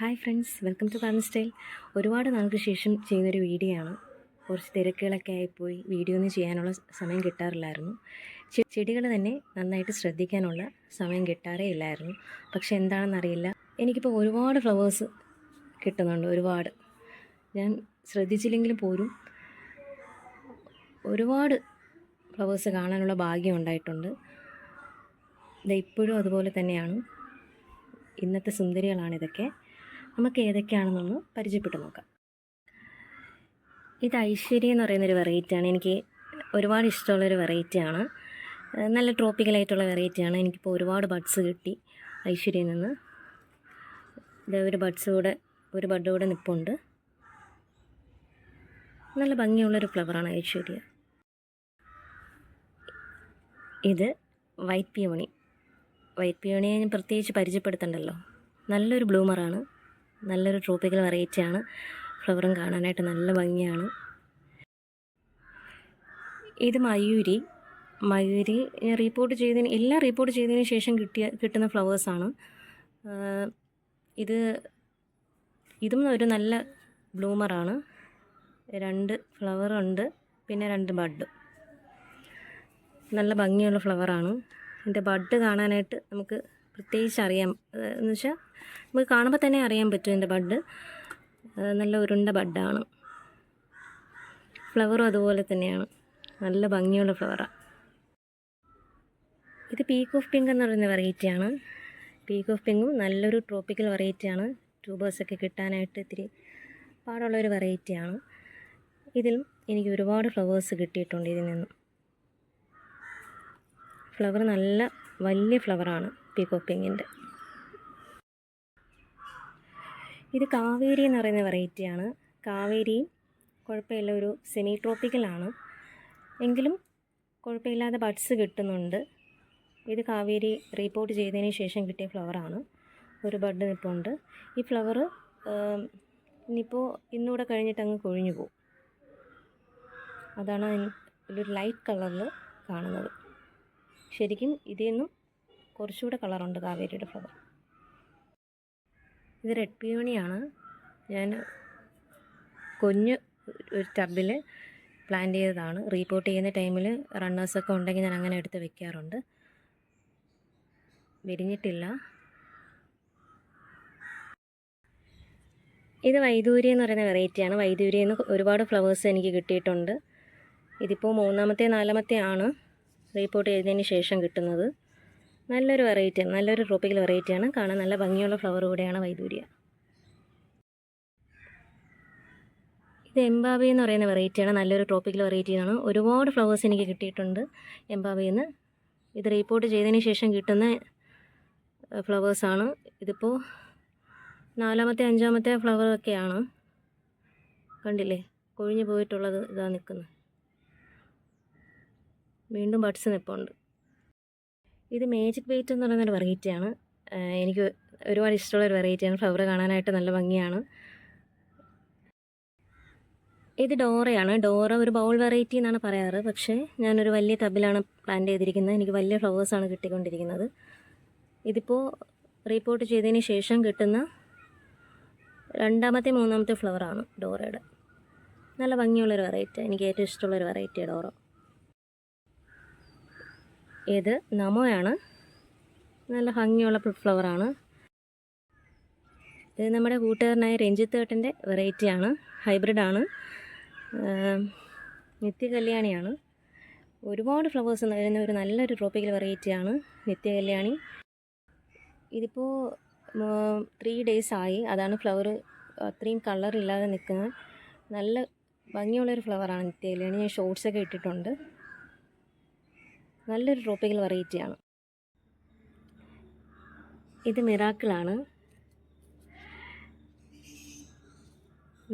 Hi friends welcome to കാർൺ style. ഒരുപാട് നാൾക്ക് ശേഷം ചെയ്യുന്നൊരു വീഡിയോ ആണ് കുറച്ച് തിരക്കുകളൊക്കെ ആയിപ്പോയി. വീഡിയോ ഒന്നും ചെയ്യാനുള്ള സമയം കിട്ടാറില്ലായിരുന്നു. ചെടികൾ തന്നെ നന്നായിട്ട് ശ്രദ്ധിക്കാനുള്ള സമയം കിട്ടാറേ ഇല്ലായിരുന്നു. പക്ഷെ എന്താണെന്നറിയില്ല എനിക്കിപ്പോൾ ഒരുപാട് ഫ്ലവേഴ്സ് കിട്ടുന്നുണ്ട് ഒരുപാട്. ഞാൻ ശ്രദ്ധിച്ചില്ലെങ്കിലും പോലും ഒരുപാട് ഫ്ലവേഴ്സ് കാണാനുള്ള ഭാഗ്യം ഉണ്ടായിട്ടുണ്ട്. ഇപ്പോഴും അതുപോലെ തന്നെയാണ്. ഇന്നത്തെ സുന്ദരികളാണ് ഇതൊക്കെ നമുക്ക് ഏതൊക്കെയാണെന്നൊന്ന് പരിചയപ്പെട്ട് നോക്കാം. ഇത് ഐശ്വര്യ എന്ന് പറയുന്നൊരു വെറൈറ്റിയാണ് എനിക്ക് ഒരുപാട് ഇഷ്ടമുള്ളൊരു വെറൈറ്റിയാണ് നല്ല ട്രോപ്പിക്കലായിട്ടുള്ള വെറൈറ്റിയാണ് എനിക്കിപ്പോൾ ഒരുപാട് ബഡ്സ് കിട്ടി ഐശ്വര്യയിൽ നിന്ന്. ഇത് ഒരു ബഡ്സ് കൂടെ ഒരു ബഡ് കൂടെ നിൽപ്പുണ്ട് നല്ല ഭംഗിയുള്ളൊരു ഫ്ലവറാണ് ഐശ്വര്യ. ഇത് വൈറ്റ് പിയോണി വൈറ്റ് പിയോണിയെ ഞാൻ പ്രത്യേകിച്ച് പരിചയപ്പെടുത്തണ്ടല്ലോ. നല്ലൊരു ബ്ലൂമറാണ് നല്ലൊരു ട്രോപ്പിക്കൽ വെറൈറ്റിയാണ് ഫ്ലവറും കാണാനായിട്ട് നല്ല ഭംഗിയാണ്. ഇത് മയൂരി. മയൂരി ഞാൻ റീപ്പോർട്ട് ചെയ്തതിന് എല്ലാം റീപ്പോർട്ട് ചെയ്തതിന് ശേഷം കിട്ടിയ കിട്ടുന്ന ഫ്ലവേഴ്സാണ് ഇത് ഇതും ഒരു നല്ല ബ്ലൂമറാണ് രണ്ട് ഫ്ലവറുണ്ട് പിന്നെ രണ്ട് ബഡ് നല്ല ഭംഗിയുള്ള ഫ്ലവറാണ് ഇതിന്റെ ബഡ് കാണാനായിട്ട് നമുക്ക് പ്രത്യേകിച്ച് അറിയാം എന്ന് വെച്ചാൽ നമുക്ക് കാണുമ്പോൾ തന്നെ അറിയാൻ പറ്റും ഇതിന്റെ ബഡ്. നല്ല ഉരുണ്ട ബഡാണ്. ഫ്ലവറും അതുപോലെ തന്നെയാണ്. നല്ല ഭംഗിയുള്ള ഫ്ലവറാണ് ഇത് പീക്ക് ഓഫ് പിങ്ക് എന്ന് പറയുന്ന വെറൈറ്റിയാണ് പീക്ക് ഓഫ് പിങ്കും നല്ലൊരു ട്രോപ്പിക്കൽ വെറൈറ്റിയാണ് ട്യൂബേഴ്സൊക്കെ കിട്ടാനായിട്ട് ഇത്തിരി പാടുള്ളൊരു വെറൈറ്റിയാണ് ഇതിലും എനിക്ക് ഒരുപാട് ഫ്ലവേഴ്സ് കിട്ടിയിട്ടുണ്ട് ഇതിൽ നിന്നും. ഫ്ലവർ നല്ല വലിയ ഫ്ലവറാണ് പീക്ക് പിങ്ങിന്റെ ഇത് കാവേരി എന്ന് പറയുന്ന വെറൈറ്റിയാണ് കാവേരി കുഴപ്പമില്ല ഒരു സെമി ട്രോപ്പിക്കലാണ് എങ്കിലും കുഴപ്പമില്ലാതെ ബഡ്സ് കിട്ടുന്നുണ്ട്. ഇത് കാവേരി റീപ്പോർട്ട് ചെയ്തതിന് ശേഷം കിട്ടിയ ഫ്ലവറാണ് ഒരു ബഡ് നിപ്പുണ്ട്. ഈ ഫ്ലവർ ഇനിയിപ്പോൾ ഇന്നുകൂടെ കഴിഞ്ഞിട്ട് അങ്ങ് കൊഴിഞ്ഞു പോകും അതാണ് ഒരു ലൈറ്റ് കളറിൽ കാണുന്നത്. ശരിക്കും ഇതിൽ നിന്നും കുറച്ചുകൂടെ കളറുണ്ട് കാവേരിയുടെ ഫ്ലവർ. ഇത് റെഡ് പിയോണിയാണ്. ഞാൻ കുഞ്ഞ് ഒരു ടബിൽ പ്ലാന്റ് ചെയ്തതാണ്. റീപോർട്ട് ചെയ്യുന്ന ടൈമിൽ റണ്ണേഴ്സൊക്കെ ഉണ്ടെങ്കിൽ ഞാൻ അങ്ങനെ എടുത്ത് വെക്കാറുണ്ട്. വിരിഞ്ഞിട്ടില്ല. ഇത് വൈദൂരി എന്ന് പറയുന്ന വെറൈറ്റിയാണ് വൈദൂരിയിൽ എന്ന് ഒരുപാട് ഫ്ലവേഴ്സ് എനിക്ക് കിട്ടിയിട്ടുണ്ട്. ഇതിപ്പോൾ മൂന്നാമത്തെ നാലാമത്തെ ആണ്. റീപ്പോർട്ട് ചെയ്തതിന് ശേഷം കിട്ടുന്നത്. നല്ലൊരു വെറൈറ്റിയാണ് നല്ലൊരു ട്രോപ്പിക്കൽ വെറൈറ്റിയാണ് കാണാൻ നല്ല ഭംഗിയുള്ള ഫ്ലവർ കൂടെയാണ് വൈദൂര്യ. ഇത് എംബാബി എന്ന് പറയുന്ന വെറൈറ്റിയാണ് നല്ലൊരു ട്രോപ്പിക്കൽ വെറൈറ്റിയാണ് ഒരുപാട് ഫ്ലവേഴ്സ് എനിക്ക് കിട്ടിയിട്ടുണ്ട് എംബാബിയിൽ എന്ന്. ഇത് റീപ്പോർട്ട് ചെയ്തതിന് ശേഷം കിട്ടുന്ന ഫ്ലവേഴ്സാണ് ഇതിപ്പോൾ നാലാമത്തെ അഞ്ചാമത്തെ ഫ്ലവറൊക്കെയാണ് കണ്ടില്ലേ? കൊഴിഞ്ഞു പോയിട്ടുള്ളത് ഇതാ നിൽക്കുന്നത് വീണ്ടും ബഡ്സ് നിൽപ്പുണ്ട് ഇത് മേജിക് വെയിറ്റ് എന്ന് പറയുന്നൊരു വെറൈറ്റിയാണ് എനിക്ക് ഒരുപാട് ഇഷ്ടമുള്ള ഒരു വെറൈറ്റിയാണ് ഫ്ലവർ കാണാനായിട്ട് നല്ല ഭംഗിയാണ്. ഇത് ഡോറയാണ്. ഡോറ ഒരു ബൗൾ വെറൈറ്റി എന്നാണ് പറയാറ്. പക്ഷേ ഞാനൊരു വലിയ ടബിലാണ് പ്ലാൻ ചെയ്തിരിക്കുന്നത്. എനിക്ക് വലിയ ഫ്ലവേഴ്സാണ് കിട്ടിക്കൊണ്ടിരിക്കുന്നത്. ഇതിപ്പോൾ റീപ്പോർട്ട് ചെയ്തതിന് ശേഷം കിട്ടുന്ന രണ്ടാമത്തെ മൂന്നാമത്തെ ഫ്ലവറാണ് ഡോറയുടെ. നല്ല ഭംഗിയുള്ളൊരു വെറൈറ്റി എനിക്ക് ഏറ്റവും ഇഷ്ടമുള്ളൊരു വെറൈറ്റി ഡോറ. ഇത് നമോയാണ്. നല്ല ഭംഗിയുള്ള ഫ്ലവറാണ് ഇത് നമ്മുടെ കൂട്ടുകാരനായ രഞ്ജിത്ത് ഏട്ടന്റെ വെറൈറ്റിയാണ് ഹൈബ്രിഡാണ് നിത്യ കല്യാണിയാണ് ഒരുപാട് ഫ്ലവേഴ്സ് വരുന്ന ഒരു നല്ലൊരു ട്രോപ്പിക്കൽ വെറൈറ്റിയാണ് നിത്യകല്യാണി. ഇതിപ്പോൾ ത്രീ ഡേയ്സ് ആയി. അതാണ് ഫ്ലവർ അത്രയും കളറില്ലാതെ നിൽക്കുന്നത്. നല്ല ഭംഗിയുള്ളൊരു ഫ്ലവറാണ് നിത്യ കല്യാണി ഞാൻ ഷോർട്സൊക്കെ ഇട്ടിട്ടുണ്ട്. നല്ലൊരു ട്രോപ്പിക്കൽ വെറൈറ്റിയാണ് ഇത് മിറാക്കിളാണ്.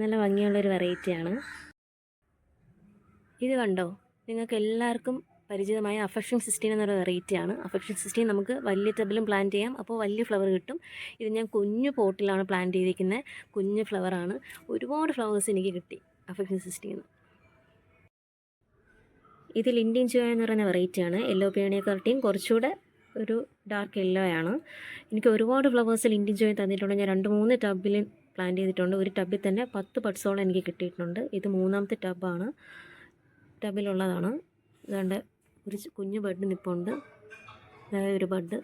നല്ല ഭംഗിയുള്ളൊരു വെറൈറ്റിയാണ് ഇത് കണ്ടോ? നിങ്ങൾക്ക് എല്ലാവർക്കും പരിചിതമായ അഫക്ഷൻ സിസ്റ്റീൻ എന്നൊരു വെറൈറ്റിയാണ് അഫക്ഷൻ സിസ്റ്റീൻ നമുക്ക് വലിയ ടബിലും പ്ലാന്റ് ചെയ്യാം. അപ്പോൾ വലിയ ഫ്ലവർ കിട്ടും. ഇത് ഞാൻ കുഞ്ഞു പോട്ടിലാണ് പ്ലാന്റ് ചെയ്തിരിക്കുന്നത്. കുഞ്ഞു ഫ്ലവറാണ് ഒരുപാട് ഫ്ലവേഴ്സ് എനിക്ക് കിട്ടി അഫക്ഷൻ സിസ്റ്റീന്ന് ഇതിൽ ലിൻഡിൻ ചുവ എന്ന് പറയുന്ന വെറൈറ്റിയാണ് യെല്ലോ പിയോണിയെക്കാട്ടിയും കുറച്ചുകൂടെ ഒരു ഡാർക്ക് യെല്ലോ ആണ്. എനിക്ക് ഒരുപാട് ഫ്ലവേഴ്സ് ലിൻഡിൻ ജോയ് തന്നിട്ടുണ്ട്. ഞാൻ രണ്ട് മൂന്ന് ടബിൽ പ്ലാന്റ് ചെയ്തിട്ടുണ്ട്. ഒരു ടബിൽ തന്നെ പത്ത് പട്സോളം എനിക്ക് കിട്ടിയിട്ടുണ്ട്. ഇത് മൂന്നാമത്തെ ടബാണ് ടബിലുള്ളതാണ് അതുകൊണ്ട് ഒരു കുഞ്ഞു ബഡ് നിപ്പുണ്ട്. വേറെ ഒരു ബഡ്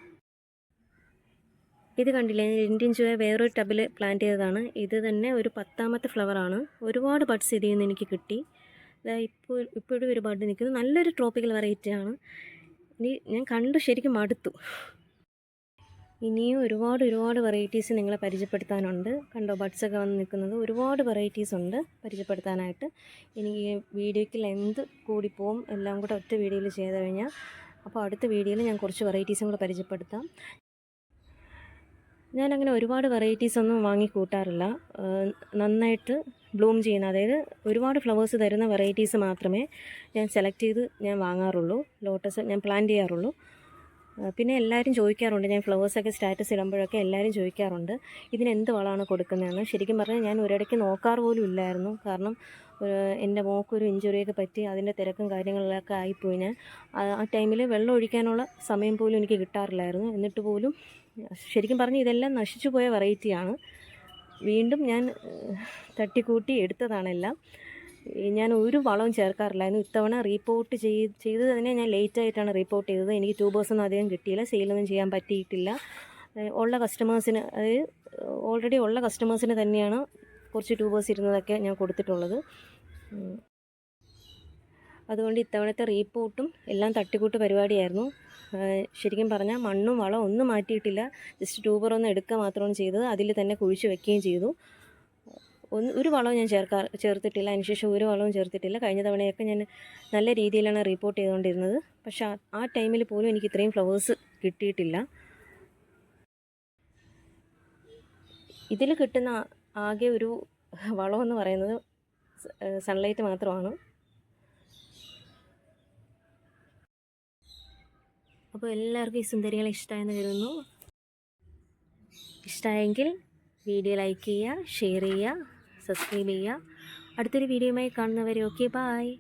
ഇത് കണ്ടില്ലേ? ഇന്ത്യൻ ജോയ വേറൊരു ടബിൽ പ്ലാന്റ് ചെയ്തതാണ്. ഇത് തന്നെ ഒരു പത്താമത്തെ ഫ്ലവറാണ് ഒരുപാട് ബഡ്സ് ഇതിൽ നിന്ന് എനിക്ക് കിട്ടി. ഇതാ ഇപ്പോൾ ഇപ്പോഴും ഒരുപാട് നിൽക്കുന്നു നല്ലൊരു ട്രോപ്പിക്കൽ വെറൈറ്റിയാണ് ഇനി ഞാൻ കണ്ടു ശരിക്കും മടുത്തു. ഇനിയും ഒരുപാട് ഒരുപാട് വെറൈറ്റീസ് നിങ്ങളെ പരിചയപ്പെടുത്താനുണ്ട്. കണ്ടോ ബഡ്സൊക്കെ വന്ന് നിൽക്കുന്നത്. ഒരുപാട് വെറൈറ്റീസ് ഉണ്ട് പരിചയപ്പെടുത്താനായിട്ട്. എനിക്ക് വീഡിയോയ്ക്ക് ലെന്ത് കൂടിപ്പോവും എല്ലാം കൂടെ ഒറ്റ വീഡിയോയിൽ ചെയ്ത് കഴിഞ്ഞാൽ അപ്പോൾ അടുത്ത വീഡിയോയിൽ ഞാൻ കുറച്ച് വെറൈറ്റീസും കൂടെ പരിചയപ്പെടുത്താം. ഞാനങ്ങനെ ഒരുപാട് വെറൈറ്റീസ് ഒന്നും വാങ്ങി കൂട്ടാറില്ല. നന്നായിട്ട് ബ്ലൂം ചെയ്യുന്ന അതായത് ഒരുപാട് ഫ്ലവേഴ്സ് തരുന്ന വെറൈറ്റീസ് മാത്രമേ ഞാൻ സെലക്ട് ചെയ്ത് ഞാൻ വാങ്ങാറുള്ളൂ. ലോട്ടസ് ഞാൻ പ്ലാൻ ചെയ്യാറുള്ളൂ. പിന്നെ എല്ലാവരും ചോദിക്കാറുണ്ട് ഞാൻ ഫ്ലവേഴ്സൊക്കെ സ്റ്റാറ്റസ് ഇടുമ്പോഴൊക്കെ എല്ലാവരും ചോദിക്കാറുണ്ട് ഇതിന് എന്ത് വളമാണ് കൊടുക്കുന്നതെന്ന്? ശരിക്കും പറഞ്ഞാൽ ഞാൻ ഒരിടയ്ക്ക് നോക്കാറ് പോലും ഇല്ലായിരുന്നു. കാരണം എന്റെ മോക്കൊരു ഇഞ്ചുറിയൊക്കെ പറ്റി അതിന്റെ തിരക്കും കാര്യങ്ങളിലൊക്കെ ആയിപ്പോയി ഞാൻ. ആ ടൈമിൽ വെള്ളം ഒഴിക്കാനുള്ള സമയം പോലും എനിക്ക് കിട്ടാറില്ലായിരുന്നു. എന്നിട്ട് പോലും ശരിക്കും പറഞ്ഞാൽ ഇതെല്ലാം നശിച്ചു പോയ വെറൈറ്റിയാണ്. വീണ്ടും ഞാൻ തട്ടിക്കൂട്ടി എടുത്തതാണെല്ലാം. ഞാൻ ഒരു വളവും ചേർക്കാറില്ലായിരുന്നു. ഇത്തവണ റീപ്പോർട്ട് ചെയ്ത് ചെയ്തു തന്നെ ഞാൻ ലേറ്റ് ആയിട്ടാണ് റിപ്പോർട്ട് ചെയ്തത്. എനിക്ക് ട്യൂബേഴ്സൊന്നും അധികം കിട്ടിയില്ല. സെയിലൊന്നും ചെയ്യാൻ പറ്റിയിട്ടില്ല. ഉള്ള കസ്റ്റമേഴ്സിന് അതായത് ഓൾറെഡി ഉള്ള കസ്റ്റമേഴ്സിന് തന്നെയാണ് കുറച്ച് ട്യൂബേഴ്സ് ഇരുന്നതൊക്കെ ഞാൻ കൊടുത്തിട്ടുള്ളത്. അതുകൊണ്ട് ഇത്തവണത്തെ റീപ്പോർട്ടും എല്ലാം തട്ടിക്കൂട്ട് പരിപാടിയായിരുന്നു. ശരിക്കും പറഞ്ഞാൽ മണ്ണും വളം ഒന്നും മാറ്റിയിട്ടില്ല. ജസ്റ്റ് ട്യൂബർ ഒന്ന് എടുക്കുക മാത്രമാണ് ചെയ്തത്. അതിൽ തന്നെ കുഴിച്ച് വെക്കുകയും ചെയ്തു. ഒന്ന് ഒരു വളവും ഞാൻ ചേർക്കാ ചേർത്തിട്ടില്ല. അതിനുശേഷം ഒരു വളവും ചേർത്തിട്ടില്ല. കഴിഞ്ഞ തവണയൊക്കെ ഞാൻ നല്ല രീതിയിലാണ് റിപ്പോർട്ട് ചെയ്തുകൊണ്ടിരുന്നത്. പക്ഷേ ആ- ടൈമിൽ പോലും എനിക്ക് ഇത്രയും ഫ്ലവേഴ്സ് കിട്ടിയിട്ടില്ല. ഇതിൽ കിട്ടുന്ന ആകെ ഒരു വളമെന്ന് പറയുന്നത് സൺലൈറ്റ് മാത്രമാണ്. അപ്പോൾ എല്ലാവർക്കും ഈ സുന്ദരികളെ ഇഷ്ടമായെന്ന് കരുതുന്നു. ഇഷ്ടമായെങ്കിൽ വീഡിയോ ലൈക്ക് ചെയ്യുക ഷെയർ ചെയ്യുക സബ്സ്ക്രൈബ് ചെയ്യുക. അടുത്തൊരു വീഡിയോയുമായി കാണുന്നവരെ ഓക്കെ ബായ്